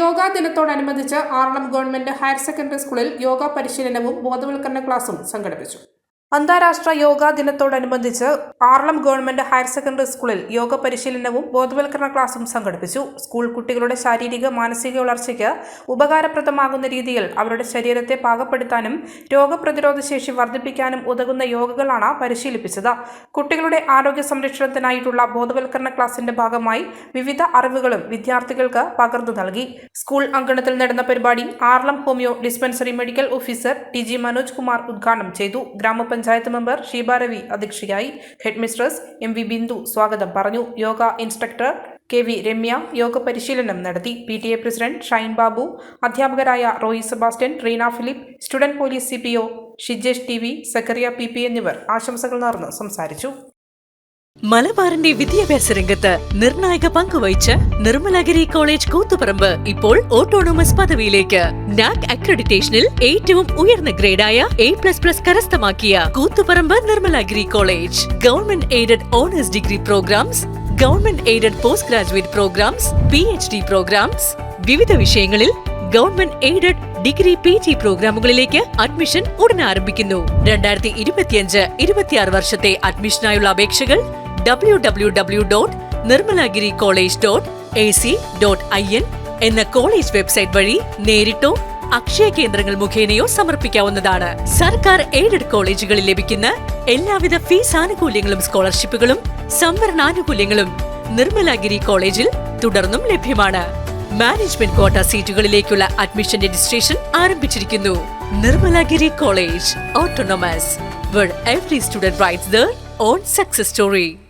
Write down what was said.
യോഗാ ദിനത്തോടനുബന്ധിച്ച് Aralam government higher secondary സ്കൂളിൽ യോഗ പരിശീലനവും ബോധവൽക്കരണ ക്ലാസും സംഘടിപ്പിച്ചു അന്താരാഷ്ട്ര യോഗാ ദിനത്തോടനുബന്ധിച്ച് ആർളം ഗവൺമെന്റ് ഹയർ സെക്കൻഡറി സ്കൂളിൽ യോഗ പരിശീലനവും ബോധവൽക്കരണ ക്ലാസും സംഘടിപ്പിച്ചു. സ്കൂൾ കുട്ടികളുടെ ശാരീരിക മാനസിക വളർച്ചയ്ക്ക് ഉപകാരപ്രദമാകുന്ന രീതിയിൽ അവരുടെ ശരീരത്തെ പാകപ്പെടുത്താനും രോഗപ്രതിരോധ ശേഷി വർദ്ധിപ്പിക്കാനും ഉതകുന്ന യോഗകളാണ് പരിശീലിപ്പിച്ചത്. കുട്ടികളുടെ ആരോഗ്യ സംരക്ഷണത്തിനായിട്ടുള്ള ബോധവൽക്കരണ ക്ലാസിന്റെ ഭാഗമായി വിവിധ അറിവുകളും വിദ്യാർത്ഥികൾക്ക് പകർന്നു നൽകി. സ്കൂൾ അങ്കണത്തിൽ നടന്ന പരിപാടി ആർലം homeo dispensary medical officer T G Manoj Kumar ഉദ്ഘാടനം ചെയ്തു. ഗ്രാമപഞ്ചായത്ത് മെമ്പർ ഷീബ രവി അധ്യക്ഷയായി head mistress M V Bindu സ്വാഗതം പറഞ്ഞു. Yoga instructor K V Ramya yoga പരിശീലനം നടത്തി. P T A president Shine Babu അധ്യാപകരായ Roy Sebastian Reena Philip student police C P O Shijesh T V Zacharia P P എന്നിവർ ആശംസകൾ നേർന്ന് സംസാരിച്ചു. മലബാറിന്റെ വിദ്യാഭ്യാസ രംഗത്ത് നിർണായക പങ്കുവഹിച്ച് നിർമ്മലഗിരി കോളേജ് കൂത്തുപറമ്പ് ഇപ്പോൾ ഓട്ടോണോമസ് പദവിയിലേക്ക്. നാക് അക്രഡിറ്റേഷനിൽ ഏറ്റവും ഉയർന്ന ഗ്രേഡായ എ പ്ലസ് പ്ലസ് കരസ്ഥമാക്കിയ Koothuparamba Nirmalagiri college. Government aided honours degree programmes government aided post graduate programmes P H D programmes. വിവിധ വിഷയങ്ങളിൽ government aided degree P G പ്രോഗ്രാമുകളിലേക്ക് admission ഉടൻ ആരംഭിക്കുന്നു. രണ്ടായിരത്തി ഇരുപത്തിയഞ്ച് ഇരുപത്തിയാറ് വർഷത്തെ അഡ്മിഷനായുള്ള അപേക്ഷകൾ W W dot college dot A C dot I N എന്ന കോളേജ് വെബ്സൈറ്റ് വഴി നേരിട്ടോ അക്ഷയ കേന്ദ്രങ്ങൾ മുഖേനയോ സമർപ്പിക്കാവുന്നതാണ്. സർക്കാർ എയ്ഡഡ് കോളേജുകളിൽ ലഭിക്കുന്ന എല്ലാവിധ ഫീസ് ആനുകൂല്യങ്ങളും സ്കോളർഷിപ്പുകളും സംവരണാനുകൂല്യങ്ങളും നിർമ്മലഗിരി കോളേജിൽ തുടർന്നും ലഭ്യമാണ്. മാനേജ്മെന്റ് കോട്ട സീറ്റുകളിലേക്കുള്ള അഡ്മിഷൻ രജിസ്ട്രേഷൻ ആരംഭിച്ചിരിക്കുന്നു. Nirmalagiri college autonomous where every student writes their own success story.